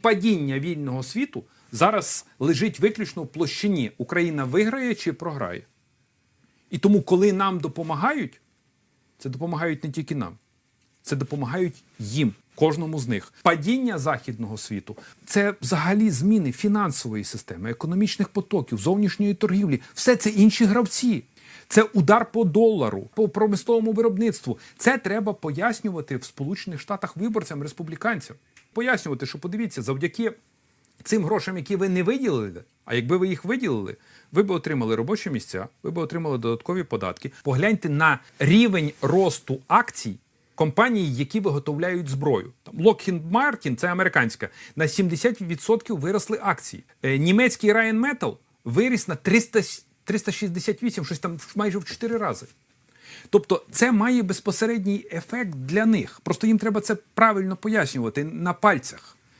Падіння вільного світу зараз лежить виключно в площині Україна виграє чи програє. І тому, коли нам допомагають, це допомагають не тільки нам, це допомагають їм, кожному з них. Падіння західного світу це взагалі зміни фінансової системи, економічних потоків, зовнішньої торгівлі. Все це інші гравці. Це удар по долару, по промисловому виробництву. Це треба пояснювати в Сполучених Штатах виборцям, республіканцям. Пояснювати, що подивіться, завдяки цим грошам, які ви не виділили, а якби ви їх виділили, ви б отримали робочі місця, ви б отримали додаткові податки. Погляньте на рівень росту акцій компаній, які виготовляють зброю. Там Lockheed Martin, це американська, на 70% виросли акції. Е, Німецький Rheinmetall виріс на 300, 368, щось там майже в 4 рази. Тобто це має безпосередній ефект для них. Просто їм треба це правильно пояснювати на пальцях.